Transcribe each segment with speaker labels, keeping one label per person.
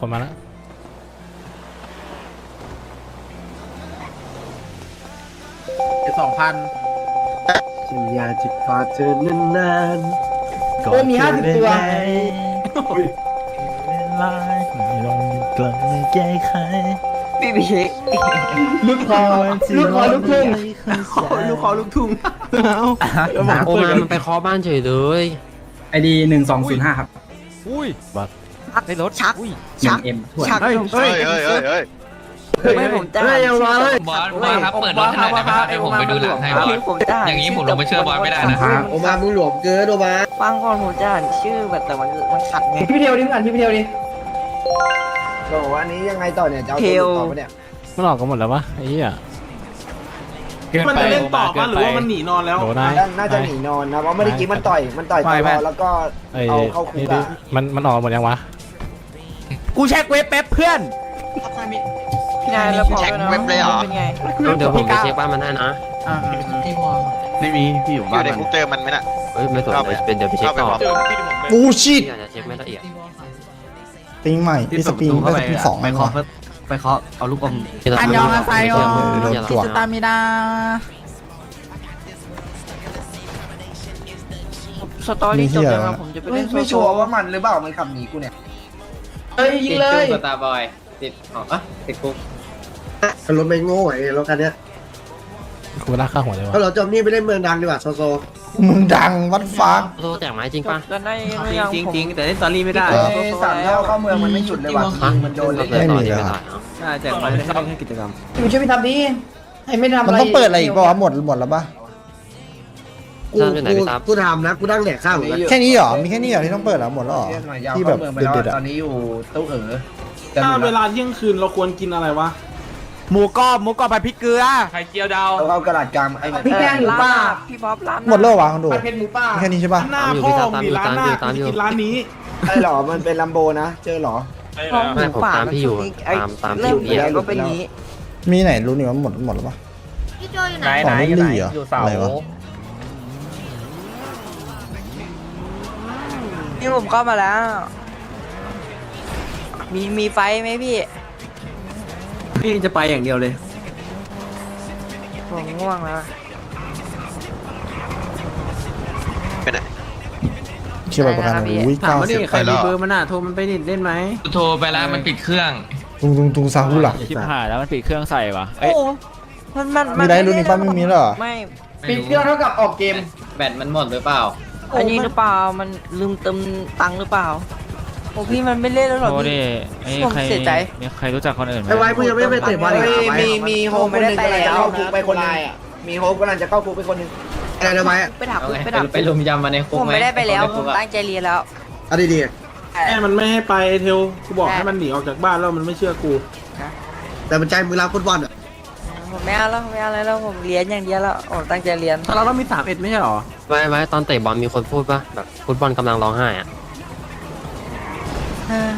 Speaker 1: คนมาแล้ว
Speaker 2: สองพัน
Speaker 3: ฉันอยากจะกอดเธอนานๆ
Speaker 1: ก่อน
Speaker 2: โอ้มีห้าสิบตัว
Speaker 1: ลายไม่ลงกลับไม่แก้ไข
Speaker 4: พี่พี่
Speaker 2: ลูกคอลูกคอลูกทุ่ง
Speaker 3: ลูกคอลูกทุ่ง
Speaker 4: โอมามันไปเคาะบ้านเฉยเลย
Speaker 5: ไอดีหนึ่งสองศูนย์ห้าครับ
Speaker 1: อุ้ยบั ตรในรถ
Speaker 4: ชัก
Speaker 1: อุ้ย
Speaker 5: หนึ่งเอ็มถ้วย
Speaker 4: ชัก
Speaker 3: เฮ้ยเฮ้ยเฮ้ยเฮ้ยเฮ้ย
Speaker 4: ไม่ผมจ้าง
Speaker 3: เฮ้ยเอามาเลย
Speaker 6: บอสบอสครับเปิดรถให้หน่อยได้ไหมครับเดี๋ยวผมไปดูหลังให้บอส
Speaker 4: ผมจ้าง
Speaker 6: อย่างนี้ผมลงไปช่วยบอสไม่ได้นะ
Speaker 3: โอมามึงหลวมเกินโอมา
Speaker 4: ฟังก่อนผมจะอ่านชื่อแบบแต่มันมันขัดไง
Speaker 2: พี่เทวดิมึงอ่านพี่เทวดิ
Speaker 3: บอกว่าอันนี้ยังไงต่อเนี่ยจะเอา
Speaker 4: เท
Speaker 3: ตัว
Speaker 4: ล
Speaker 3: ต่อปะเนี่ย
Speaker 1: มันออกกันหมดแล้ววะไอ้เหี้ย
Speaker 7: มันจะเล่นต่อป่ะหรือว่ามันหนีนอนแล้ว
Speaker 1: โดนาย
Speaker 3: น่าจะหนีนอนนะเพราะเมื่อกี้มันต่อยมันต่อยตลอดแล้วก็
Speaker 1: ไอ้
Speaker 3: เอาเข้าคุก
Speaker 1: นี่
Speaker 3: อะ
Speaker 1: มันมันออกหมดยังวะ
Speaker 2: กูเช็คเว็บแป๊บเพื่อน
Speaker 4: พี่นายแล้วบอกด้วยนะเป็นไงเดี๋ยวผมไปเช็คบ้านมันให้นะ
Speaker 5: ไม่มีพี่อยู่
Speaker 8: อ
Speaker 5: บ้าน
Speaker 8: ยู่ในคุกเจอมันไหมน่ะ
Speaker 4: เฮ้ยไม่สนเป็นเดี๋ยวไปเช็ค
Speaker 8: เข้าไป
Speaker 4: ต่อ
Speaker 8: บอก
Speaker 9: บูชิด
Speaker 4: พี่อาจจะเช็คไม่ละเอียด
Speaker 9: ปิงใหม่พี่สปริงก็สปริงสอง
Speaker 5: ไป
Speaker 9: นะ
Speaker 5: เคาะไปเคาะเอาลูกอม
Speaker 4: อันยองอาไซโอ
Speaker 9: ตัว
Speaker 4: สตามิดาสตอรี่จบแล้วนะผมจะไป
Speaker 3: ไม่
Speaker 4: เล่นโซ
Speaker 3: ไม่
Speaker 4: โซ
Speaker 3: ชัวร์ว่ามันหรือเปล่ามันขับหนีกูเนี่ย
Speaker 2: เฮ้ยยิงเลย
Speaker 5: สตาร์บอยติดอ๋ออะติดคุก
Speaker 3: รถไม่โง่ไอ้รถคันเนี้ย
Speaker 1: กูลากข้าหัวเลยวะ
Speaker 3: ถ้าเราจมนี่ไปเล่นเมืองดังดีกว่าโซโซ
Speaker 9: มึงดังวัดฟ้า
Speaker 4: โซแจกไม้จริงป่ะแล้วใน
Speaker 5: จริงจริงแต่เล่นสตอรี่ไม่ได้
Speaker 3: เอ้ยสามเท่าเข้าเมืองมันไม่หยุดเลยว่ะมันโดนเลย
Speaker 9: ไม่มีเลย
Speaker 5: ใช่แจกไม้ได้แค่กิจกรรม
Speaker 2: มึงช่วยพี่ทำดิให้ไม่ทำ
Speaker 9: มัน
Speaker 2: อะไร
Speaker 9: ต้องเปิดอะไรอีกป่าวะหมดหมดแล้วปะ
Speaker 3: กูกูกูทำนะกูนั่งแดกข้าวอยู่
Speaker 9: แค่นี้เหรอ มีแค่นี้เหรอที่ต้องเปิดเหรอหมดแล้วเหรอ ที่แบบเด็ดๆอะ
Speaker 3: ตอนนี้อยู่ตู้เอ๋อ
Speaker 7: ถ้าเวลาเที่ยงคืนเราควรกินอะไรวะ
Speaker 2: หมูกรอบหมูกรอบผัดพริกเกลือ
Speaker 6: ไข่เจียวดาว
Speaker 3: เอาเอากระดาษกำไอ้
Speaker 2: พี่แกงหรือเปล่า
Speaker 4: พี่บ๊อบร้าน
Speaker 9: หมดแล้วเหรอวะคอนโด
Speaker 2: ผัดเผ็ดหมูป่า
Speaker 9: มีแค่นี้ใช่ปะ
Speaker 7: หน้าพ่อมีร้านหน้ากูจะกินร้านนี้
Speaker 3: ไอ้หรอ มันเป็นลัมโบนะ เจอหรอ
Speaker 4: ไม่ผมตามพี่อยู่ตามตามพี่อยู่
Speaker 3: เริ่ม
Speaker 4: ก็เป็นนี้
Speaker 9: มีไหนรู้นี่ว่าหมดหมดแล้วปะ
Speaker 10: พี่โจอยู่ไห
Speaker 2: ไห
Speaker 10: น
Speaker 2: นไหนอยู่ไหน
Speaker 9: ของรุ่นลี่เหรอ
Speaker 2: อยู่เสา
Speaker 9: อะไรวะ
Speaker 4: นี่ผมเข้ามาแล้ว มีมีไฟไหมพี่
Speaker 5: พี่จะไปอย่างเดียวเลย
Speaker 4: ผมง่วงแล้ว
Speaker 9: เชื่อไปประกันอุ้ย
Speaker 5: ถาม
Speaker 9: เก้า
Speaker 5: ว่า
Speaker 9: สิ
Speaker 5: ดิ
Speaker 9: บ
Speaker 5: ใครมีเบอร์มันอะโทรมันไปดิเล่นไหม
Speaker 6: โทรไปแล้วมันปิดเครื่อง
Speaker 9: ตุงตุงตุงซาฮูหลัก
Speaker 1: ชิบหายแล้วมันปิดเครื่องใส่วะ
Speaker 4: โอ้มันมัน
Speaker 9: มีไรรุ่นนี้ป้าไม่มีเหรอ
Speaker 4: ไม่
Speaker 2: ปิดเครื่องเท่ากับออกเกม
Speaker 5: แบตมันหมดหรือเปล่า
Speaker 4: อันนี้หรือเปล่ามันลืมเติมตังค์หรือเปล่า โอ้พี่มันไม่เล่นแล้วหรอ
Speaker 1: โอ้
Speaker 4: พี่
Speaker 1: ดิไอ้
Speaker 4: ผม
Speaker 1: ใคร
Speaker 4: เสียใจ
Speaker 1: มีใครรู้จักคนอื่นไหม
Speaker 3: ไอ้ไว้กูยังไม่ไปเตะบอลอีก
Speaker 4: เฮ้ย
Speaker 3: มีมีโฮปคนหนึงกำลังจะเข้าคุกไปคนนึงมีโฮปกำลังจะเข้าคุกไปคนนึงอะไรนะไว้
Speaker 4: ไปถาม
Speaker 5: เอาไง
Speaker 4: ไปถาม
Speaker 5: ไปลุมยำมาในคุก
Speaker 4: ผม
Speaker 5: ไหม
Speaker 4: ไม่ได้ไปแล้ว
Speaker 5: ใน
Speaker 4: ผ
Speaker 5: คุ
Speaker 4: ม
Speaker 5: กอะ
Speaker 4: ตั้งใจเรียนแล้ว
Speaker 3: เอาดี
Speaker 7: แม่มันไม่ให้ไปเทลกูบอกให้มันหนีออกจากบ้านแล้วมันไม่เชื่อกู
Speaker 3: ๆแต่มันใจมือรับฟุตบอลอะ
Speaker 4: ผมไม่เอาแล้วผมไม่เอาอะไรแล้วผมเรียนอย่างเดียวแล้วผมตั้งใจเรียน
Speaker 5: เราต้องมีสามเอ็ดไม่ใช่หรอ
Speaker 4: ไม่ไม่ตอนเตะบอลมีคนพูดป่ะแบบฟุตบอลกำลังร้องไห้อะ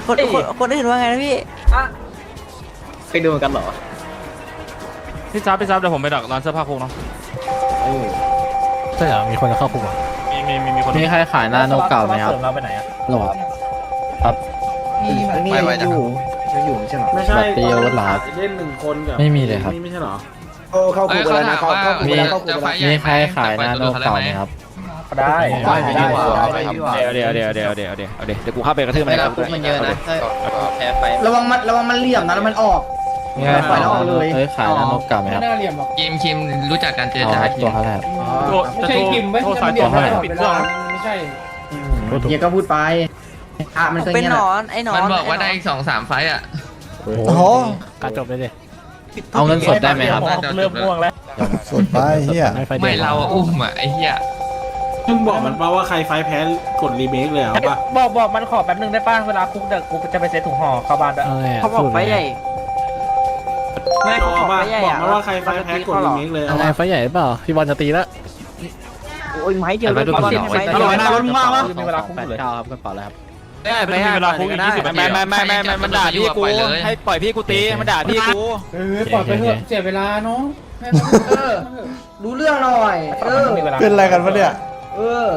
Speaker 4: คนคนคนอื่นว่าไงนะพี่
Speaker 5: ไปดูกันเหรอ
Speaker 6: พี่ซับพี่ซับเดี๋ยวผมไปดักร้านเสื้อผ้าคุกเนาะ
Speaker 1: ใช่เหรอมีคนจะเข้าคุกเหรอ
Speaker 6: มีมีมีมีคน
Speaker 5: มีใครขายนาโนเก่าไหมครับ
Speaker 1: เราไปไหนอะ
Speaker 5: หรอ
Speaker 3: นี่ยังอยู่ ช้อยู่ไม่ใช่เหรอ
Speaker 7: ไม่ใช่
Speaker 5: บเดียวหลา
Speaker 7: เล่นหนึ่งคนกับ
Speaker 5: ไม่มีเลยครับ
Speaker 7: ไม่ใช่หรอ
Speaker 3: เข้าเข้าคุกไปแล้นะเข้าคุกไปแมี
Speaker 6: ใครขายนาโนเก่าไหมครับ
Speaker 1: ได้
Speaker 5: ได้ได้
Speaker 1: เดี๋ยวเดี๋ยวเดี๋ยวเดี๋ยวเดี๋ยวเดี๋ยวเดี๋ยวกูเข้าไปกระทืบมัน
Speaker 5: นะ
Speaker 1: ครับ
Speaker 5: มันเยอะนะแพ้ไป
Speaker 2: ระวังมันระวังมันเหลี่ยมนะแล้วมันออก
Speaker 5: ง่าย
Speaker 2: ปล่อยแล้วออกเลย
Speaker 5: เฮ้ยขายนาโนเก่าไหมครับ
Speaker 2: เก
Speaker 6: มคิมรู้จักการ
Speaker 5: เจรจาตัวเท่าไหร่
Speaker 2: ไม่ใช่คิมไม่ใช่ตัวเท่าไหร่ปิดเครื่องไม่ใช่เฮียก็พูดไป อะมัน
Speaker 4: ผม
Speaker 2: เคย
Speaker 4: เป็น
Speaker 2: เงี้ย
Speaker 4: หนอนไอ้หนอน
Speaker 6: มันบอกว่า
Speaker 4: ไห
Speaker 6: ได้อีกสองสามไฟต์อะ
Speaker 9: โอ้โห
Speaker 1: การจบเลยดิ
Speaker 5: เอาเงินสดได้ไหมครับ
Speaker 6: เริ่มง่วงแล้ว
Speaker 9: สดไปเฮีย
Speaker 1: ไม่ไฟเดียว
Speaker 6: ไม่เราอะอุ้มอะไอ้เหี้ย
Speaker 7: มึงบอกมันป่าว่าใครไฟแพ้กดรีเมคเลยเหรอป่ะ
Speaker 2: บอกบอกมันขอแป๊บนึงได้ป่ะเวลาคุกเด็กกูจะไปเซ็ตถุงห่อเข้าบ้านด้วย
Speaker 1: เอาไงะ
Speaker 4: เขาบอกไฟใหญ่ ไม่
Speaker 7: บ
Speaker 4: เขา
Speaker 7: อก
Speaker 4: บอก
Speaker 7: ว่า
Speaker 4: ไฟใหญ่
Speaker 7: บอก
Speaker 4: อะ
Speaker 7: มาว่าใครไฟแพ้กดรีเมคเลย
Speaker 1: เอาไงไฟใหญ่หรือเปล่าพี่บอลจะตีแล้ว
Speaker 4: โอ้ยไม้เดียว
Speaker 5: ไปดูคนเดียว
Speaker 4: ไม้
Speaker 2: อร่อย
Speaker 4: เดี
Speaker 2: นะ
Speaker 4: ยว
Speaker 2: รถมึงว่างปะ
Speaker 5: มีเวลาคุกเลยครับกระเป๋าแล้วครับ
Speaker 6: ไม่มีเวลาคุกอีกยี่สิบนาที
Speaker 1: ไม่ไม่ไม่ไม่ไม่มันด่าพี่กูให้ปล่อยพี่กูตีมันด่าพี่กู
Speaker 2: เออปล่อยไปเถอะเสียเวลาเนาะเออรู้เรื่องหน่อยเออ
Speaker 9: เป็นอะไรกันวะเนี่ย
Speaker 2: เออ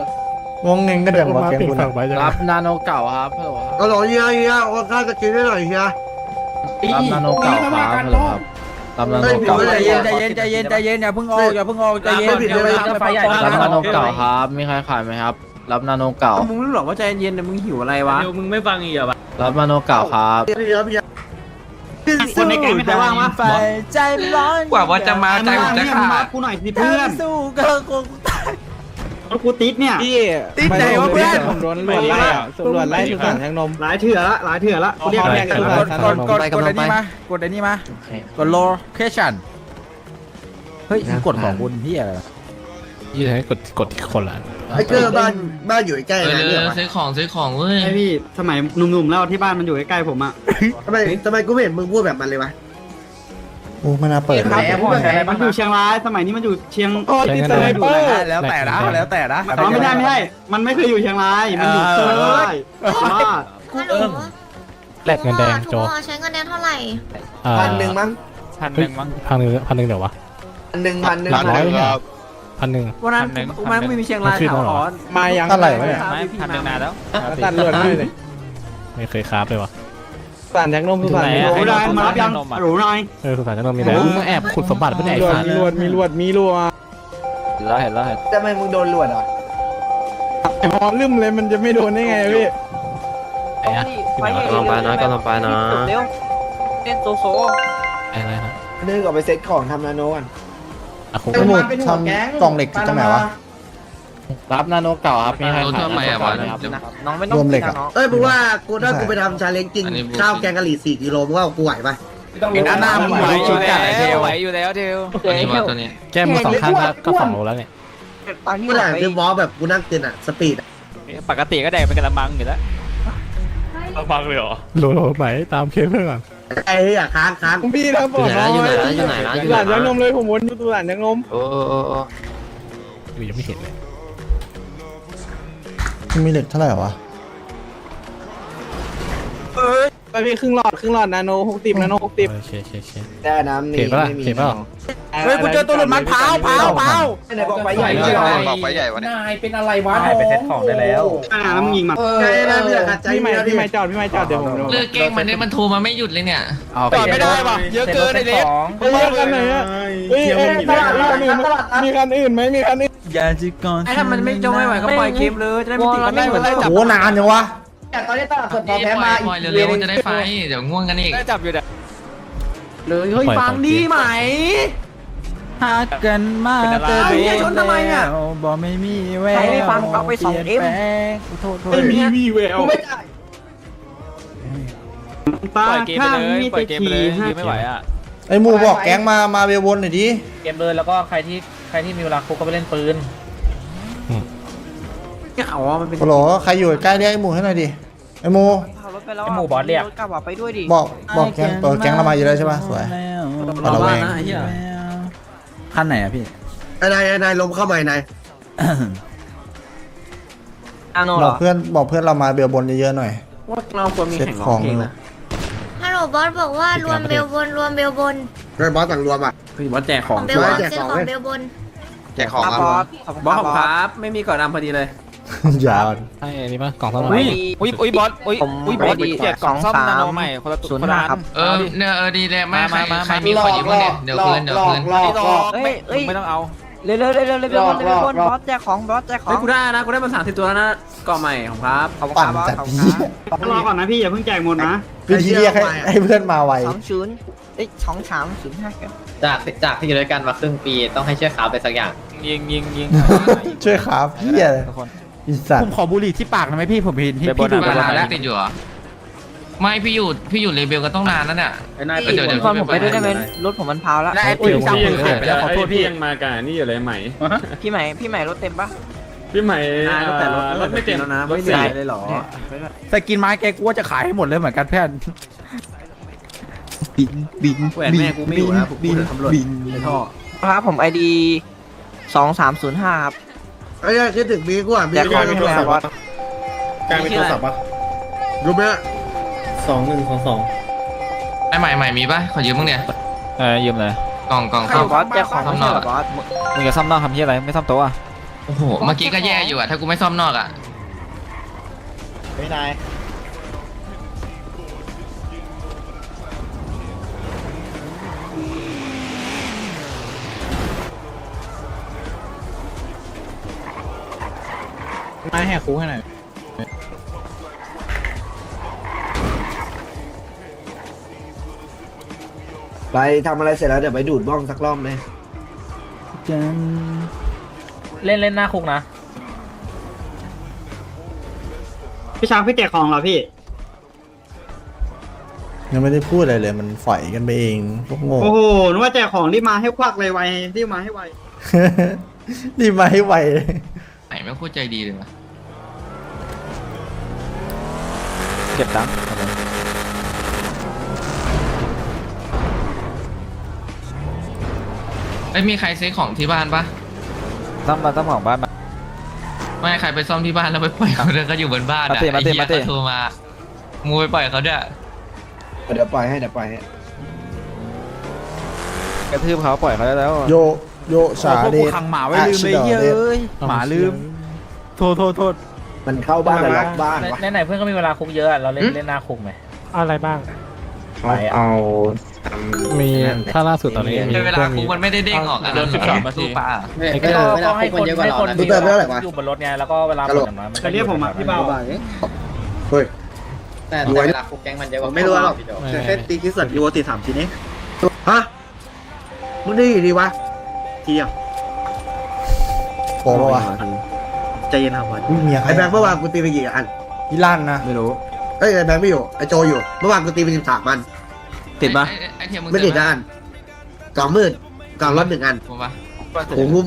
Speaker 9: วงเงินก็เดี๋ยวมาแกงคุณอะ
Speaker 11: รับนาโนเก่าครับฮัลโหลครับ
Speaker 12: ก็หล่อเฮียเฮียโอนค่าสกินให้หน่อยเฮีย
Speaker 11: รับนาโนเก่าครับฮัลโหลครับรับนาโนเก่า
Speaker 12: ไม่
Speaker 1: ใจ
Speaker 12: ผิด
Speaker 1: เย็นใจเย็นใจเย็นใจเย็นอย่าเพิ่งออกอย่าเพิ่งออกใจเย็น
Speaker 12: ไม่ผิดเลย
Speaker 1: ไฟใหญ่
Speaker 11: รับนาโนเก่าครับมีใครขายไหมครับ รับนาโนเก่า
Speaker 1: มึงรู้หรอว่าใจเย็นเนี่ยมึงหิวอะไรวะ
Speaker 13: มึงไม่ฟังอีกเหรอ
Speaker 11: รับนาโนเก่าครับ
Speaker 12: เฮียเฮีย
Speaker 1: คนในแก๊งมีใครว่างมั้ยไฟใจร้อน
Speaker 6: กว่าว่าจะมาใจผมจะขาด
Speaker 14: กูหน่อยสิเพื่อน
Speaker 1: สู้ก็คง
Speaker 14: กูติดเนี่ย
Speaker 1: ติดใจวะเพื่อน
Speaker 14: โดนไล่อะตำรวจไล่สุสานแทงนมหลายเถื่อละหลายเถื่อละกูเรียกแทงสุสาน
Speaker 1: กดกดกดอันนี้มากดอันนี้มากดโลเคชั่นเฮ้ยกดของคุณพี่อะไร
Speaker 13: ยี่ให้กดกดที่คนละ
Speaker 12: ไอ้เกอร์บ้านบ้านอยู่ใกล้ๆนะเนี่ย
Speaker 6: ซื้อของซื้อของเว้ย
Speaker 14: ไอพี่สมัยหนุ่มๆแล้วที่บ้านมันอยู่ใกล้ๆผมอะ
Speaker 12: ทำไมทำไมกูไม่เห็นมึงพูดแบบมันเลยวะ
Speaker 9: โอ้มันน่าเปิดเลย
Speaker 14: มันอยู่เชียงรายสมัยนี้มันอยู่เชียง
Speaker 13: โอ้ติดสไนเปอร์
Speaker 1: แล้วแต่นะแล้วแต่นะ
Speaker 14: อ๋อไม่ได้ไม่ได้มันไม่เคยอยู่เชียงรายมันอยู่เชียงรายว่า
Speaker 10: ฮัลโหล
Speaker 13: แลกเงินแดงโจ
Speaker 10: ถูกอะใช้เงินแดงเท่าไหร่
Speaker 12: พันหนึ่งมั้ง
Speaker 6: พันหนึ่งมั้ง
Speaker 13: พันหนึ่งพันหนึ่งเดี๋ยววะ
Speaker 12: พันหนึ่งพันหนึ่ง
Speaker 13: พันร้อยเนี่ยพันหนึ่ง
Speaker 1: วันนั้นมันไม่มีเชียงรายแถวอ๋อ
Speaker 14: มายัง
Speaker 9: เท่าไหร่วะเนี่ย
Speaker 6: ไม่พันหนึ่งนานแล้ว
Speaker 14: ตัดเลือดให้เลย
Speaker 13: ไม่เคยคราฟเลยวะ
Speaker 14: สานแทงนมสุสาน
Speaker 6: ไหน
Speaker 14: โห
Speaker 6: อะ
Speaker 14: ได้มารับยังโหลนาย
Speaker 13: เออสุสานจะต้องมีแล้วมึงแอบขุดสมบัติไม่ได้ไอ้สัตว์
Speaker 14: มีลวดมีลวดมีลวด
Speaker 11: แล้วเห็นแล้วเห็น
Speaker 12: ทำไมมึงโดนลวดอะ
Speaker 14: หอลืมเลยมันจะไม่โดนได้ไงพี่
Speaker 11: ลองไปนะก็ลองไปนะ
Speaker 1: เร็วเล่นโซโซ
Speaker 13: อะไรนะ
Speaker 12: นึกออกไปเซ็ตของทำนาโนกัน
Speaker 13: อะคุ
Speaker 9: ไอ้หมูทำกล่องเหล็กตรงไหนวะ
Speaker 11: รับนาโนเก่าครับมีใครขาย
Speaker 6: รู้ทำไมอะวะ
Speaker 11: นาโนเก่าไหมครับ
Speaker 1: น้องไม่ต้อง
Speaker 9: รวมเหล็กอะ
Speaker 12: เอ้ยมึงว่ากูถ้ากูไปทำชาเลนจ์กิน
Speaker 6: อันนี้
Speaker 12: ข้าวแกงกะหรี่สี่กิโลมึงว่ากูไหวปะ
Speaker 1: เห็นหน้ามึง
Speaker 6: ไหว
Speaker 1: ไหว
Speaker 6: อยู่
Speaker 1: จัด
Speaker 6: แล้ว
Speaker 1: เทล
Speaker 6: ไหวอยู่แล้วเทลตัวนี้มาตัวนี้
Speaker 13: แก้มือสองข้างก็ก็สองโลแล้วเนี่ย
Speaker 1: ตอนนี้
Speaker 12: เมื่อไหร่คือวอลแบบกูนั่งกินอะสปีดอะ
Speaker 6: ปกติก็แดกเป็นกระมังอยู่แล้ว
Speaker 13: ฟังเลยเหรอโลโลไหมตามเคสเพื่อนก่อน
Speaker 12: ไอ้เหี้ยค้างค้าง
Speaker 14: พี่ทำบอกน้อย
Speaker 11: อยู่ไหนนะอยู่ไหนนะอยู่ไหนนะ
Speaker 14: สุสานแทงนมเลยผมวนอยู่สุสานแทงนม
Speaker 11: โอ้โอ้โอ้โอ้
Speaker 13: กูยังไม่เห็นเลย
Speaker 9: มันมีเหล็กเท่าไหร่วะ
Speaker 14: ไปพี่ครึ่งหลอดครึ่งหลอดนาโนหกสิบนาโนหกสิบ
Speaker 13: โอเคโอเคโอเค
Speaker 12: แช่น้ำนี่
Speaker 13: เห็นปะล่ะ
Speaker 12: ไม่มี
Speaker 13: เห็นปะล่ะ
Speaker 1: เฮ้ยกูเจอตัวหลุดมันเผาเผาเผา
Speaker 12: ไหนบอกไปใหญ่
Speaker 6: บอกไปใหญ่วะเนี่ย
Speaker 5: นายเป็นอะไรวะนายไปเซ็ตของได้แล้ว
Speaker 14: อ่าแล้วมึงยิงมา
Speaker 12: ใช่ไหมพี่ขัดใจ
Speaker 14: พี่ไม่
Speaker 12: พี่
Speaker 14: พี่ไม่จอดพี่ไม่จอดเดี๋ยวผม
Speaker 6: เลิกเก่งมันเนี่ยมันโทรมาไม่หยุดเลยเนี่ย
Speaker 1: จอดไม่ได้ว่ะเยอะเกินไอ้เล็ก
Speaker 14: เฮ้ยกันไหนอะเฮ้ยเอ้ยตลาดมีคันอื่นมีคันอื่นไหมมีคันอื่น
Speaker 1: อย่าจิก่อนไอ้ถ้ามันไม่จงไม่ไหวก็ปล่อยเกมเลยจะได้ไม่ติดกันได้เหมือนไล่จับ
Speaker 9: โอ้นานยังวะ
Speaker 12: แต่ตอนนี้ตลาดสดพอ
Speaker 6: นี่
Speaker 12: แพ้
Speaker 6: ปล่
Speaker 12: มา
Speaker 6: อยปล่อยเร็วๆจะได้ไฟเดี๋ยวง่วงกันอีกได้จับอยู่เด้อ
Speaker 1: เลยเฮ้ยฟังดีไหม หักกันมาก
Speaker 6: เป็นอะไร
Speaker 1: แต่ดูแล้วบอกไม่มีแวว
Speaker 5: ใครไม่ฟังเอาไปส่งเอ็ม
Speaker 1: โทษโทษ
Speaker 14: ไม่มีวีแวว
Speaker 12: กูไม่ได้
Speaker 14: ตา
Speaker 6: ปล่อยเกมไป
Speaker 14: ข้าง
Speaker 6: เลย
Speaker 14: มี
Speaker 6: ปล่อ
Speaker 14: แต่
Speaker 6: ยเกมไป
Speaker 14: ขี่
Speaker 6: เลย
Speaker 14: ห้า
Speaker 6: ยื้อไม่ไหวอะ
Speaker 9: ไอ้หมูบอกแก๊งมา มาเบลวนหน่อยดิ
Speaker 5: เกมเลยแล้วก็ใครที่ใครที่มีเวลาคุกก็ไปเล่นปืน
Speaker 1: อ๋อมันเป็น
Speaker 9: โหลใครอยู่ใกล้เรียกไอ้หมูให้หน่อยดิ ไอ้หมู
Speaker 1: รถไปแล้ว
Speaker 5: ไอ้หมู่บอสเรียก
Speaker 1: กลับไปด้วยดิ
Speaker 9: บอกบอกแก๊งเปิดแก๊งเรามาอยู่แล้วใช่ปะสวยเอาระแวง
Speaker 1: คันไหนอะพี่
Speaker 12: ไอ้นายไอ้นายลมเข้ามาไอ้นาย
Speaker 1: อาโน
Speaker 9: บ
Speaker 1: เหร
Speaker 9: อก
Speaker 1: อ
Speaker 9: เพื่อนบอกเพื่อนเรามาเบลบนเยอะๆหน่อย
Speaker 1: ว่าเราควรมี
Speaker 9: เซ็ต
Speaker 1: แข่ง
Speaker 9: ของ
Speaker 1: เพลง
Speaker 9: ดู
Speaker 1: นะ
Speaker 10: ฮัลโหลบอสบอกว่ารวมเบลบนรวมเบลบน
Speaker 12: ไอ้บอสสั่งรวมอะ
Speaker 1: พี่บอสแจกของ
Speaker 10: เบลบน
Speaker 12: แจก
Speaker 10: ซื้อ
Speaker 12: ของ
Speaker 10: ของ
Speaker 12: เว้ย
Speaker 10: เบลบน
Speaker 6: แจกของ
Speaker 1: บอสบอสของครับ ไม่มีก่อนดำพอดีเลย
Speaker 9: ยาว
Speaker 13: ไอ้อันนี้ป่ะกล่องเท่าไหร่
Speaker 6: อุ้ยอุ้ยอุ้ยบอสอุ้ย
Speaker 1: ผม
Speaker 6: อุ้ยบอส
Speaker 1: ไม่ดี
Speaker 6: แจกกล่องซ่อม
Speaker 1: สองสาม
Speaker 6: นาโนใหม่คนละ
Speaker 1: ศูนย์
Speaker 6: คนละ
Speaker 1: ห้าครับ
Speaker 6: เออเนี่ยเออดีเลยไม่ใครมามาใครมีขอยืมบ้างเนี่ยเดี๋ยวคืนเดี๋ยวคืน
Speaker 12: หลอก
Speaker 6: ไม่หลอก
Speaker 1: เอ้ย
Speaker 6: ไม่
Speaker 1: เอ้ย
Speaker 6: ไม่ต้องเอา
Speaker 1: เร็วเร็วเร็วเร็วเร็วเร็วเร็วบอสแจกของบอสแจกของ
Speaker 15: เฮ้ยกูได้นะกูได้มาสามสิบตัวแล้วนะกล่องใหม่ของครับ
Speaker 1: ขอบคุณ
Speaker 9: ปั่น
Speaker 1: ครับบอส
Speaker 9: จัด
Speaker 1: ขอบคุณ
Speaker 9: ที่
Speaker 1: ครับ
Speaker 14: รอก่อนนะพี่อย่าเพิ่งแจกหมดนะ
Speaker 9: วิธีเรียกให้ให้เพื่อนมาไว
Speaker 1: สองศูนย์เอ้ยสองสามศูนย์ห้าครับ
Speaker 11: จากจากที่อยู่ด้วยกันมาครึ่งปีต้องให้เชื่อขาวไปสักอย่าง
Speaker 6: ยิงยิงยิง
Speaker 9: ช่วยขาเพี้ยเลย
Speaker 6: ทุกคน
Speaker 9: อีสัต
Speaker 1: ผม
Speaker 9: ว์
Speaker 1: ขอบุหรี่ที่ปากหน่อยไหมพี่ผมเห็นที่
Speaker 6: ไปบ
Speaker 1: พี่
Speaker 6: น
Speaker 1: ดู
Speaker 6: อะ
Speaker 1: ดมานานแล้ว
Speaker 6: ติดอยู่เหรอไม่พี่อยู่พี่อยู่เลเบลกันต้องนานแล้วเนี่ย
Speaker 15: ไอ้นาย
Speaker 6: เดี๋ยวเดี๋ยว
Speaker 1: ฟังผมไปด้วยได้ไหมรถผมมันพาวแล้ว
Speaker 13: ไอ้
Speaker 15: พี่
Speaker 13: ติ๋ว
Speaker 15: ยัง
Speaker 13: มือ
Speaker 15: ขา
Speaker 13: หายย
Speaker 15: ไป
Speaker 13: ไป
Speaker 15: แล้
Speaker 13: แล้วว
Speaker 15: ข
Speaker 13: ข
Speaker 15: อ
Speaker 13: อ
Speaker 15: โท
Speaker 13: โท
Speaker 15: ษ
Speaker 13: ษ
Speaker 15: พี่
Speaker 13: พี่
Speaker 15: ยังมากันนี่อยู่เลยใหม่
Speaker 1: พี่ใหม่พี่ใหม่รถเต็มปะ
Speaker 15: พี่ใหม่
Speaker 1: แต่รถ
Speaker 15: รถไม่เต็ม
Speaker 1: แล้วนะ
Speaker 15: รถ
Speaker 1: ไม่
Speaker 15: เสี
Speaker 1: ได้
Speaker 15: ย
Speaker 1: เลยหรอสกินไม้แกกูว่าจะขายให้หมดเลยเหมือนกันเพื่อนบินบิน
Speaker 15: แหวนแม่กูไม่อยู่แล้วผมพูดถึงตำรวจในท่อ
Speaker 1: ครับผมไอดีสองสามศูนย์ห้าครับ
Speaker 12: ไอ้เนี่ยคิดถึงบีกูอะบี
Speaker 1: แต่
Speaker 12: กู
Speaker 1: ขอ
Speaker 12: มี
Speaker 1: ง
Speaker 12: โทรศัพท์
Speaker 1: บอ
Speaker 12: อะ
Speaker 1: ส
Speaker 15: กลายเป็นโทรศัพท์ปะ
Speaker 12: รู้ไหม
Speaker 15: สองหนึ่งสองสอง
Speaker 6: ไอ้ใหม่ใหม่มีป่ะขอยืมบ้างเนี่ย
Speaker 11: เออยืมเลย
Speaker 6: กล่องกล่อง
Speaker 1: ใคร
Speaker 6: ซ่อม
Speaker 1: บอสแจกของไม่ใช่เหรอบอส
Speaker 11: มึงจะซ่อมนอกทำที่อะไรไม่ซ่อมโต๊ะอะ
Speaker 6: โอ้โห เมื่อกี้ก็แย่อยู่อะถ้ากูไม่ซ่อมนอกอะ
Speaker 12: ไม่นาย
Speaker 14: มาแหกคุกให้หน่อย
Speaker 12: ไปทำอะไรเสร็จแล้วเดี๋ยวไปดูดบ้องสักรอบเลย
Speaker 16: เล่นเล่นหน้าคุกนะ
Speaker 14: พี่ช้างพี่แจกของเหรอพี่
Speaker 9: ยังไม่ได้พูดอะไรเลย มันฝอยกันไปเองพวกโง่
Speaker 14: โอ้โหนึกว่าแจกของรีบมาให้ควักเลยไวรีบมาให้ไว
Speaker 9: รีบมาให้ไวเลย
Speaker 6: ไหนไม่พูดใจดีเลยวะ
Speaker 16: เก็บตังค์
Speaker 6: ไม่มีใครซื้อของที่บ้านปะ
Speaker 16: ต้องมาต้องของบ้านมา
Speaker 6: ไม่ใครไปซ่อมที่บ้านแล้วไปปล่อยเขาเดินก็อยู่บนบ้านอะ
Speaker 16: มาเตะ
Speaker 6: ไอ้
Speaker 16: มา
Speaker 6: เหี้ย
Speaker 16: เตะมาเตะ
Speaker 6: เขาโทรมามูไปปล่อยเขาด้วย
Speaker 12: เดี๋ยวปล่อยให้เดี๋ยวปล่อยให้
Speaker 16: กระทืบเขาปล่อยเขาได้แล้ว
Speaker 9: โยโยชา
Speaker 15: พวก
Speaker 9: เด
Speaker 15: กู
Speaker 9: ช
Speaker 15: ขังหมาไว้ลืมเลยเหี้ยเอ้ยหมาลืม โทษโทษโทษ
Speaker 12: มันเข้าบ้านแล้วล็อกบ้านวะ
Speaker 16: ไหนๆเพื่อนก็มีเวลาคุกเยอะเราเล่นเล่นหน้าคุกไหม
Speaker 14: อะไรบ้าง
Speaker 10: เอา
Speaker 14: มีถ้าล่าสุดตอนนี้มี
Speaker 6: เวลาคุกมันไม่ได้เด้งออกอะ
Speaker 14: เดิน13นาที
Speaker 6: สู้ปลา
Speaker 16: ก็ก็ให้คนให้คนอยู่บนรถไงแล้วก็เวลาหมดอย่างน้อยมัน
Speaker 14: จะเรียกผมอะพี่เบา
Speaker 12: เฮ้ย
Speaker 10: แต่เวลาคุกแก๊งมันเยอะกว่าไม่รู้หรอกแค่ตีคิดสัตว์อีโวตีสามทีนี้
Speaker 12: ฮะมึงได้อยู่ดีวะ
Speaker 10: ทีเดียว
Speaker 9: โปรปะวะ
Speaker 10: ใจเย็นครับวัน
Speaker 9: อุ้ยเมียใคร
Speaker 12: ไอ้แบงค์เมื่อวานกูตีไปกี่อัน
Speaker 9: พี่ลั่นนะ
Speaker 12: ไม่รู้ เอ้ยไอ้แบงค์ไม่อยู่ไอ้โจอยู่เมื่อวานกูตีไปสิบสามอัน
Speaker 6: ติดปะไอเทียมมึง
Speaker 12: ไม่ติดอันสองหมื่นกล่องรถหนึ่งอัน
Speaker 6: ผมปะ
Speaker 12: ผมคุ้ม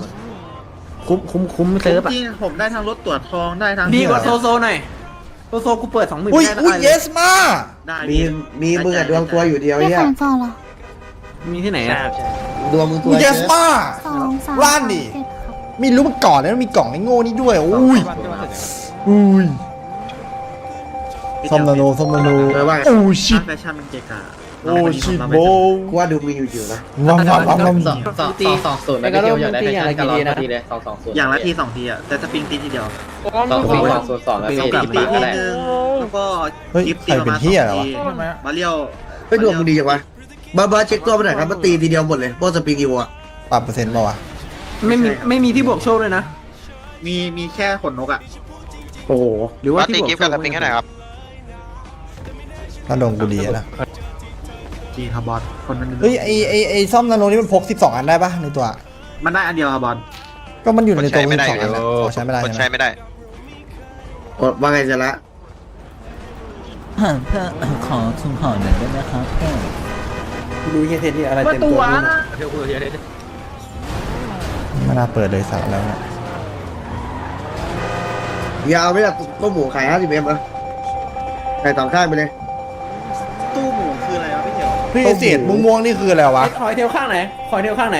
Speaker 15: คุ้มคุ้มคุ้มเซิร์ฟอะ
Speaker 10: ที่ผมได้ทั้งรถตรวจทองได้ทั้ง
Speaker 15: ดีกว่าโซโซหน่อยโซโซกูเปิดสองหมื่น
Speaker 9: อุ้ย
Speaker 15: ได้
Speaker 9: อุ้ย
Speaker 15: ได้
Speaker 9: เยสมา
Speaker 10: ได้
Speaker 12: มีมีมึงอะดวงตัวอยู่เดียว
Speaker 17: ไม่
Speaker 12: เนี่ย
Speaker 17: สามสองเหรอ
Speaker 15: มีที่ไหนอะ
Speaker 12: ดวงมึงตัว
Speaker 9: อุ้ยเยสมา
Speaker 17: สองสาม
Speaker 9: ร้านดิ
Speaker 17: เจ็ดครับ
Speaker 9: ไม่รู้มาก่อนแล้วมีกล่องไอ้โง่นี่ด้วยอุ้ยอุ้ยซอมนาโนซอมนาโน
Speaker 12: เออว่าไง
Speaker 9: โอ้ชิต
Speaker 10: แฟชั่นมันเกะกะ
Speaker 9: โอ้ชิตโบ
Speaker 12: กูว่าดูมีอยู่อยู่นะ
Speaker 9: วังวังวังวัง
Speaker 10: สองสองสองสองศูนย์แล้วก็อยากได้แฟชั่นกันร้อนพอดีเลยสองสองศูนย์อย่างละทีสองทีอะแต่สปริงตีทีเดียวสองสองศูนย์สองแล้วก็ตีตีทีนึงแล้วก็
Speaker 9: เฮ้ย
Speaker 10: กิฟ
Speaker 9: ใครเป็นเฮียอะไรวะ
Speaker 10: มาเลี้ยว
Speaker 12: เฮ้ยดวงมึงดีจังวะบ้าบ้าเช็คตัวมาหน่อยครับมาตีทีเดียวหมดเลยพวกสปริงอีวอะ
Speaker 9: ปรับเปอร์เซ็นต์ป่าวะ
Speaker 15: ไม่มีไม่มีที่บวกโชคเลยนะ
Speaker 10: มีมีแค่ขนนกอะ
Speaker 12: โอ้โห
Speaker 15: หรือว่าที่บวกโชค
Speaker 9: ถ้าลงกูดีอะนะ
Speaker 10: จีครับบอสคนมัน
Speaker 9: เฮ้ยไอไอไอซ่อมนาโนนี่มันพก 12 อันได้ปะในตัว
Speaker 10: มันได้อันเดียวครับบอส
Speaker 9: ก็มันอยู่ในตัวมันสองอันนะอ๋อใช้ไม่ได้ใช่ไหม
Speaker 12: ว่าไงจะละ
Speaker 15: เพื่อขอทุนห่อหน่อยได้ไหมครับเพื่อนดูเฮียเทนนี่อะไรเต็มตัว
Speaker 9: ไม่ น่าเปิดเลยสามแล้วเนี่ย
Speaker 12: ยาวไม่ละต้มหมูขายห้าสิบเอ็มอะขายสองข้างไปเลย
Speaker 10: ตู้หมูคืออะไรวะพี่เขียว
Speaker 9: พี่เศษม่วงๆนี่คืออะไรวะ
Speaker 15: คอยเทลข้างไหนคอยเทลข้างไหน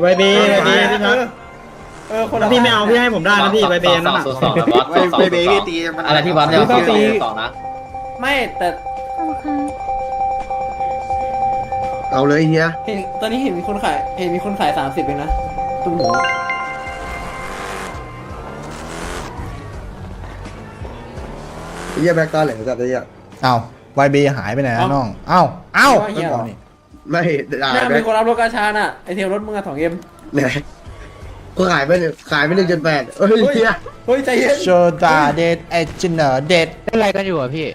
Speaker 14: ไวเบไวเบ
Speaker 15: เออคนละ
Speaker 14: พี่ไม่เอาพี่ให้ผมได้นะพี่ไวเบนั่นอะ
Speaker 10: เบเบบี้ตีมันอะไรที่วัดเนี่ย
Speaker 14: ต้องตี
Speaker 10: สองนะ
Speaker 15: ไม่แต่
Speaker 17: ขอบคุณค่ะ
Speaker 12: เอาเลยเฮีย
Speaker 15: เห็นตอนนี้เห็นมีคนขายเห็นมีคนขายสามสิบเองนะ ตุ้มหมู
Speaker 12: เฮียแบกตาเหลวจัดเลยอะ
Speaker 9: อ้าววายเบหายไปไหนนะน้องอ้าวอ้าวไม่บอกนี่
Speaker 12: ไม่ด่า
Speaker 15: น่า
Speaker 12: แบ
Speaker 15: มี
Speaker 12: ก
Speaker 15: คนรับรถกาชาน่ะไอเทลรถมึงอะสองเอ็ม
Speaker 12: เนี่ยกูขายไปเนี่ยขายไปหนึ่งจุดแปดเฮ้ยเฮีย
Speaker 15: เฮ้ยใจเย็น
Speaker 9: โชตาเดดเอจิเนอร์เดด
Speaker 16: เล่นอะไรกันอยู่อะพี่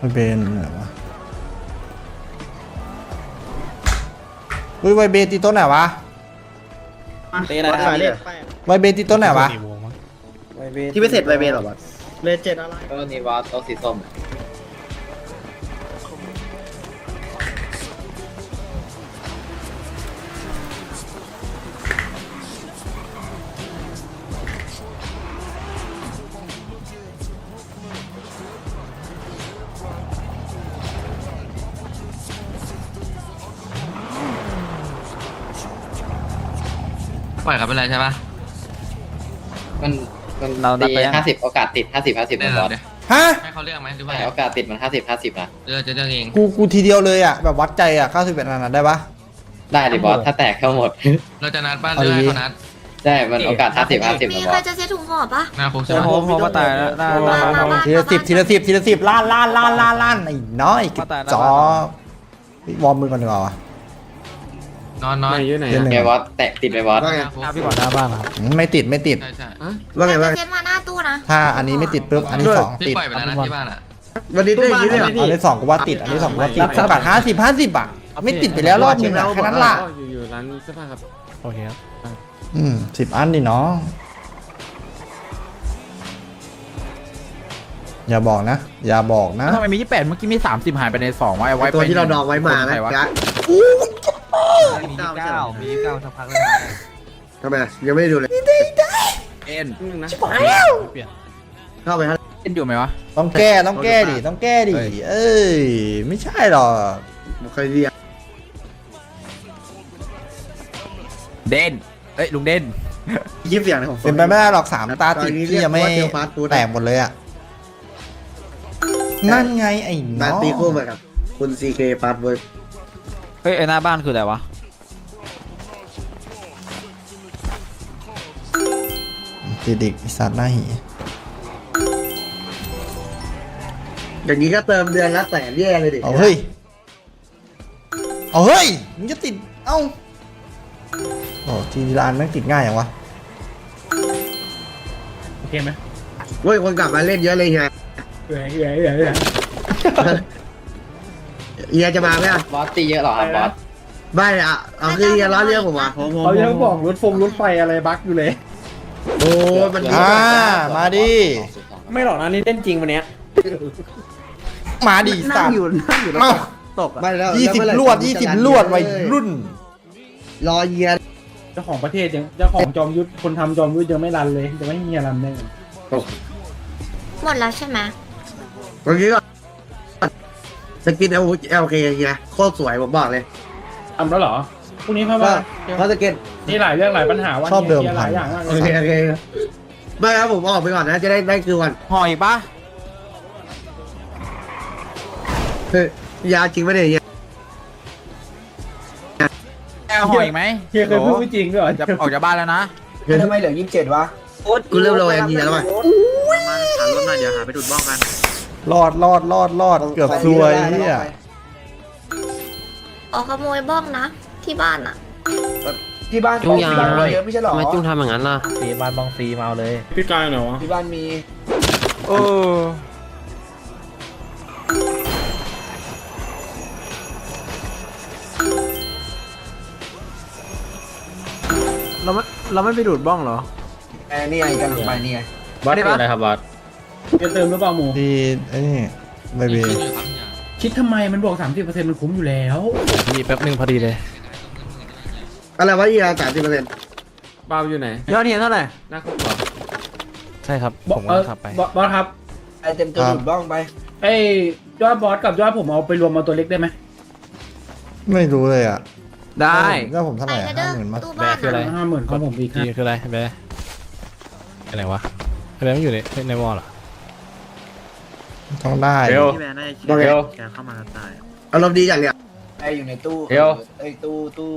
Speaker 9: วายเบนไหนวะเฮ้ยวายเบตีต้นไหนวะ
Speaker 15: เตะอะไรนะ
Speaker 9: วายเบตีต้นไหนวะ
Speaker 10: ที่ไม่เสร็จไวเบหรอบอส
Speaker 14: เลเจ็ดอะไร
Speaker 10: ก็นี่วัดโต๊ะสีส้ม
Speaker 6: ไปเลยใช่ปะ
Speaker 10: มันมัน
Speaker 16: เรานัดไปยัง
Speaker 10: ห้าสิบโอกาสติดห้าสิบห้าสิบ
Speaker 6: ได้
Speaker 10: นะ
Speaker 6: เล
Speaker 10: บอยส
Speaker 6: เดี๋ยว
Speaker 9: ฮะ
Speaker 6: ให้เขาเลือกไหมหรือว่า
Speaker 10: โอกาสติดมันห้าสิบห้าสิบนะ
Speaker 6: เลือกจะเลือกเอง
Speaker 9: กูกูทีเดียวเลยอะแบบวัดใจอะ91อันนั้นได้ปะ
Speaker 5: ได้ดิบอสถ้าแตกทั้งหมด
Speaker 6: เราจะนัดบ้านเรื่องให้เขานัด
Speaker 5: ได้มันโอกาส50 50
Speaker 10: มี
Speaker 5: นะบ
Speaker 10: ใค
Speaker 5: อ
Speaker 10: ร
Speaker 5: ส
Speaker 10: จะเซ็ตถุงห่อปะ
Speaker 6: หน้าคุกใช่
Speaker 4: เดี๋ยว
Speaker 6: ไหม
Speaker 4: ผมผมมาตายแล้วได้ได้
Speaker 10: มา
Speaker 4: ได้
Speaker 10: มา
Speaker 4: ได้
Speaker 10: มา
Speaker 9: ทีละสิบทีละสิบทีละสิบล้านล้านล้านล้านล้านไอ้น้อยกระจอกวอร์มมือก่อนดีกว่าวะ
Speaker 6: นอนนอน
Speaker 7: ไหนอยู่ไหน
Speaker 9: เดี๋ยวหนึ่ง
Speaker 5: ไงบอสแตกติดไหมบอส
Speaker 12: ว่าไง
Speaker 4: พี่ก่อนหน้าบ้านครับ
Speaker 9: ไม่ติดไม่ติด
Speaker 6: ใช่ใช่
Speaker 12: ว่าไง
Speaker 10: ใคร
Speaker 12: ว่า
Speaker 10: จะ
Speaker 12: ไง
Speaker 10: เซ็ตมาหน้าตู้นะ
Speaker 9: ถ้าอันนี้ไม่ติดปุ๊บอันนี้สอง
Speaker 6: พี่
Speaker 9: ติด
Speaker 6: ปล่อยไปแล้วนะที่บ้านอะ
Speaker 12: วันนี้ได้อย่างนี้เลยเหรอ
Speaker 9: อันนี้สองกูว่าติดอันนี้สองกูว่าติดโอกาสห้าสิบห้าสิบอะไม่ติดไปแล้วรอบนึงอะแค่นั้นล่ะ
Speaker 7: อยู่อยู่ร้านเสื้อผ้าครับ
Speaker 11: โอเคครับ
Speaker 9: อืมสิบอันดิน้องอย่าบอกนะ อย่าบอกนะ
Speaker 4: ทำไมมี 28 เมื่อกี้มี 30 หายไปใน2วะไอ้ไว้
Speaker 12: ตัวที่เราดองไว้มานะ
Speaker 4: ใคร วะ
Speaker 12: จ๊ะ
Speaker 5: มีเก้ามีเก้าสักพักเลย
Speaker 12: ทำไมยังไม่ได้ดูเลย
Speaker 4: เอ็น
Speaker 7: นึงนะ
Speaker 12: เข้าไปฮะ
Speaker 4: เอ็นอยู่ไหมวะ
Speaker 9: ต้องแก้ต้องแก้ดิต้องแก้ดิเอ้ยไม่ใช่หรอก
Speaker 12: เคยเรียน
Speaker 4: เด่นเอ้ยลุงเด่น
Speaker 12: ยิบเสียงในของ
Speaker 9: เป็นไปไม่ได้หรอกสามตาติด
Speaker 12: ตอนนี้
Speaker 9: ที่ยังไม่
Speaker 12: เรียกว่าเทลฟาสต์ฟู้ด
Speaker 9: แตกหมดเลยอะนั่นไงไอ้
Speaker 12: นา
Speaker 9: น้อง
Speaker 12: ตีคู่เหมือนกับคุณซีเคฟาสต์เวิร์ก
Speaker 4: เฮ้ยไอ้หน้าบ้านคืออะไรวะ
Speaker 9: ติดอีกไอ้สัตว์หน้าหี
Speaker 12: อย่างนี้ก็เติมเดือนละแสนแย่เลยดิ
Speaker 9: เอาเฮ้ย เอาเฮ้ยมึงจะติด เอ้าโอ้ทีร้านแม่งติดง่ายอย่างวะ
Speaker 16: โอเคไหม
Speaker 12: เว้ยคนกลับมาเล่นเยอะเลยเฮีย
Speaker 16: เฮ้ยเฮ้ยเฮ้ยเฮ้ย
Speaker 12: เฮียจะมาไหมอะ
Speaker 5: บอสตีเยอะเหรอครับบอส
Speaker 12: ไม่อะเอาคือเฮียล้อเรื่องผมอะ
Speaker 16: เขายังบอกรถฟงรถไฟอะไรบั๊กอยู่เลย
Speaker 12: โอ้มัน
Speaker 9: อ่ามาดิ
Speaker 7: ไม่หรอกนะนี่เล่นจริงวันเนี้ย
Speaker 9: มาดิสัตว์มา
Speaker 7: ตกอะ
Speaker 12: ไม่แล้ว
Speaker 9: ยี่สิบ
Speaker 12: แเมื่อไห
Speaker 9: ลวดยี่สิบลวดวัยรุ่น
Speaker 12: รอเฮีย
Speaker 16: เจ้าของประเทศยังเจ้าของจอมยุทธคนทำจอมยุทธยังไม่รันเลยจะไม่มีรันได้ไง
Speaker 10: หมดแล้วใช่ไหม
Speaker 12: เมื่อกี้ก็ สกินเอลเอลเคเฮียโคตรสวยผมบอกเลย
Speaker 16: ทำแล้วเหรอพรุ่งนี้เข้า
Speaker 12: ก็
Speaker 16: มา
Speaker 12: เพราะสกิน
Speaker 16: นี่หลายเรื่องหลายปัญหาวัน
Speaker 9: ชอบเดิม
Speaker 16: นี้ห
Speaker 9: พั
Speaker 16: ลาน ยอย่างมากเล
Speaker 12: โอยเคโอเคไม่ครับผมออกไปก่อนนะจะได้ได้คือวัน
Speaker 4: ห่ออีกปะ
Speaker 12: เฮ้ยยาจริงไหมเนี่ยเฮีย
Speaker 4: แอลห่ออีกไหม
Speaker 16: เฮียเคยพูดไม่จริงด้วยเหรอ
Speaker 4: จะออกจากบ้านแล้วนะ
Speaker 12: ทำไมเหลือยี่สิบเจ็ดวะกูเริ่มระแวงเฮียแล้วว่ะ
Speaker 5: มาหารถหน่อยเดี๋ยวหาไปดูดบ้องกัน
Speaker 9: รอดรอดรอดรอดเกือบซวยเนี่ย
Speaker 10: ออกขโมยบ้องนะ ที่บ้านอะ
Speaker 12: ที่บ้าน
Speaker 5: จุ้งยา
Speaker 12: เยอะไม่ใช่หรอ
Speaker 5: ทำไมจุ้งทำอย่างนั้นล่ะ
Speaker 16: ฟีบ้านบองฟีมาเอาเลย
Speaker 7: พี่กายเหรอวะ
Speaker 12: ที่บ้านมี
Speaker 4: เออ
Speaker 7: เราไม่เราไม่ไปดูดบ้องเหรอ
Speaker 12: ไอ้นี่ไงกันไปนี่ไง
Speaker 11: บอสเป็นอะไรครับบอส
Speaker 16: จะเติมหรือเปล่าหมู
Speaker 9: ที่ไอ้นี่เบบี
Speaker 16: คิดทำไมมันบวก30%มันคุ้มอยู่แล้ว
Speaker 11: พี่แป๊บหนึงพอดีเลย
Speaker 12: อะไรวะเฮียสามสิบเปอร์เซ็นต์
Speaker 7: บ้าอยู่ไหน
Speaker 1: ยอดเทียนเท่าไหร่
Speaker 7: หน้าคุกเหรอ
Speaker 11: ใช่ครับ
Speaker 16: บอ
Speaker 11: ผม
Speaker 16: เอ
Speaker 11: ก็
Speaker 16: อ
Speaker 11: ขับไป
Speaker 16: บอสบอสครับ
Speaker 12: ไอเต็มตัวดูดบ้องไป
Speaker 16: ไอ้ยอดบอสกับยอดผมเอาไปรวมมาตัวเล็กได้ไหม
Speaker 9: ไม่รู้เลยอะ
Speaker 1: ได้
Speaker 9: แล้วผมเท่า
Speaker 10: ไป
Speaker 9: ไหร่
Speaker 10: กัน
Speaker 9: ห้า
Speaker 10: เด้อ
Speaker 9: หมื่นมั้ง
Speaker 10: ตู้บ้าน
Speaker 11: คืออะไร
Speaker 10: อะ
Speaker 16: ห้าหมื่นของผมอีก
Speaker 11: จีคืออะไรแบร์อะไรวะแบร์ไม่อยู่ในในวอลเหรอ
Speaker 9: ต้องได้
Speaker 11: เร็ว
Speaker 5: พี่แบร์น่าจะ
Speaker 12: ว่าไง
Speaker 5: แกเข้ามาตาย
Speaker 12: อารมณ์ดีจังเนี่ย
Speaker 3: ไออยู่ในตู้
Speaker 11: เดี๋ยว
Speaker 3: ไอตู้ตู้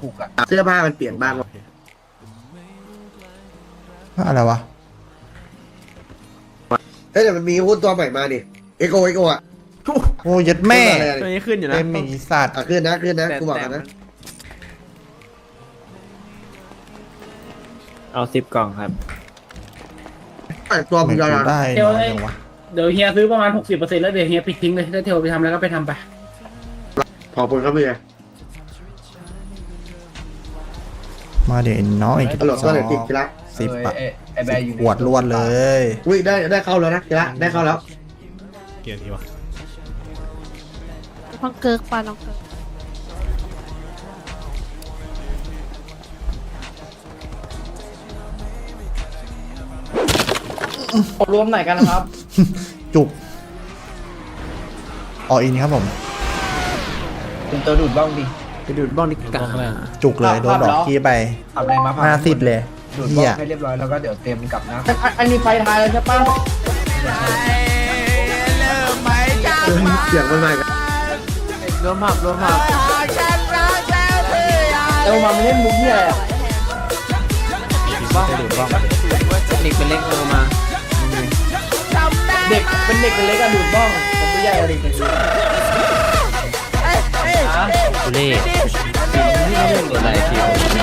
Speaker 3: ขุกอะ
Speaker 12: เสื้อผ้ามันเปลี่ยนบ้างวะ
Speaker 9: อะไรวะ
Speaker 12: เฮ้ยแต่มันมีหุ้นตัวใหม่มาดิเอโกเอโกอะ
Speaker 9: โอ้ยัดแม่
Speaker 12: หุ้นอะไร
Speaker 1: ตัว
Speaker 12: อะ
Speaker 1: นี้ขึ้นอยู่นะ
Speaker 9: เต็มอีสัตว์
Speaker 12: อะขึ้นนะขึ้นนะ
Speaker 1: แต่
Speaker 12: กูบอกกันนะ
Speaker 1: เอาสิบกล่องครับ
Speaker 12: แต่ตัวมึ
Speaker 9: ไม่
Speaker 12: งยาว
Speaker 9: รู้
Speaker 12: ๆ
Speaker 9: ได้น้อยจังวะ
Speaker 16: เดี๋ยวเฮียซื้อประมาณ60%แล้วเดี๋ยวเฮียปิดทิ้งเลยถ้าเทลไปทำแล้วก็ไปทำไป
Speaker 12: ขอบคุณครับพี่
Speaker 9: มาเดี๋ยวไอ้น้อย
Speaker 12: ตลกก็เลยติดทีละ
Speaker 9: สิบ
Speaker 3: เออ
Speaker 9: อะ
Speaker 3: ไอไอแบร์อยู่ใน
Speaker 9: ขวดล้วนเลย
Speaker 12: อุ้ยได้ได้เข้าแล้วนะทีละได้เข้าแล้ว
Speaker 11: เกียร์นี้วะ
Speaker 10: น้องเกิร์กปะน้องเกิร์ก
Speaker 1: รวมไหนกันนะครับ
Speaker 9: จุกออินครับผม
Speaker 3: เป็นตัวดูดบ้องดิ
Speaker 1: ไปดูดบ้องดีกว่า
Speaker 9: จุกเลยโดนดอกขี้ไป
Speaker 3: ขับอะไรมา
Speaker 9: ห้าสิบเลย
Speaker 3: ดูดบ้อ
Speaker 9: เฮีย
Speaker 3: งให้เรียบร้อยแล้วก็เดี๋ยวเตรียมกลับนะ
Speaker 1: อันนี้ไฟทายแล้วใช่ปะ
Speaker 12: เสียงมันมาอีก
Speaker 1: รวมผับรวมผับ
Speaker 3: เอวมาไม่เล่นมุกเนี่ย
Speaker 18: เด็กเป็นเล็กโตมา
Speaker 3: เด็กเป็นเด็กเป็นเล็กอะดูดบ้องแต่ไม่ใหญ่เด็กเป็น
Speaker 15: ทุเล่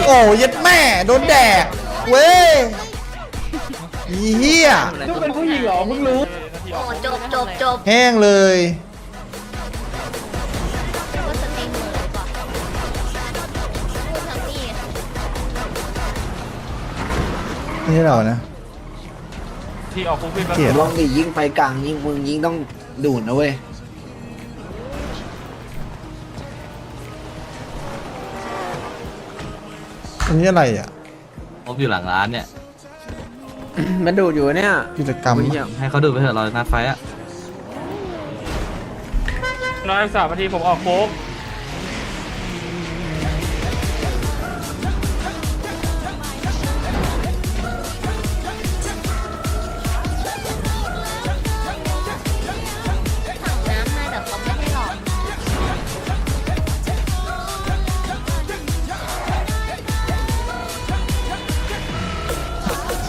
Speaker 9: โอ้ยัดแม่โดนแดกเว้ยอีเหี้ย
Speaker 3: ลูกเป็นผู้หญิงเหรอเพิ่งรู้
Speaker 10: โอ้จบจบจบ
Speaker 9: แห้งเลย
Speaker 10: ก็สตรีมมือเลยปะทั้งนี้
Speaker 9: ไม่ใช่เรานะ
Speaker 15: ที่ออกคุกพี่แป๊บ
Speaker 9: เกลียด
Speaker 3: ลองดิยิงไปกลางยิงมึงยิงต้องดูดนะเว้ย
Speaker 9: อันนี้อะไรอะ
Speaker 18: ผมอยู่หลังร้านเนี่ย
Speaker 3: มันดูดอยู่เนี่ย
Speaker 9: กิจกรรม
Speaker 18: ให้เขาดูไปเถอะรอหน้าไฟอะ
Speaker 15: น้อยสามนาทีผมออกโค้ก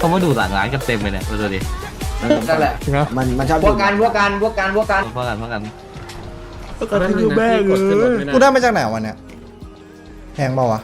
Speaker 18: เขามาดูหลังร้านกันเต็มเลยเนี่ยดูดิ
Speaker 3: นั่นแหละมันมันชอบพวกกันพวกกันพวกกันพวกกัน
Speaker 18: เพราะกันเพราะกัน
Speaker 19: ก็คือแม่งเลย
Speaker 9: กูได้มาจากไหนวะเนี่ยแพงเปล่าวะ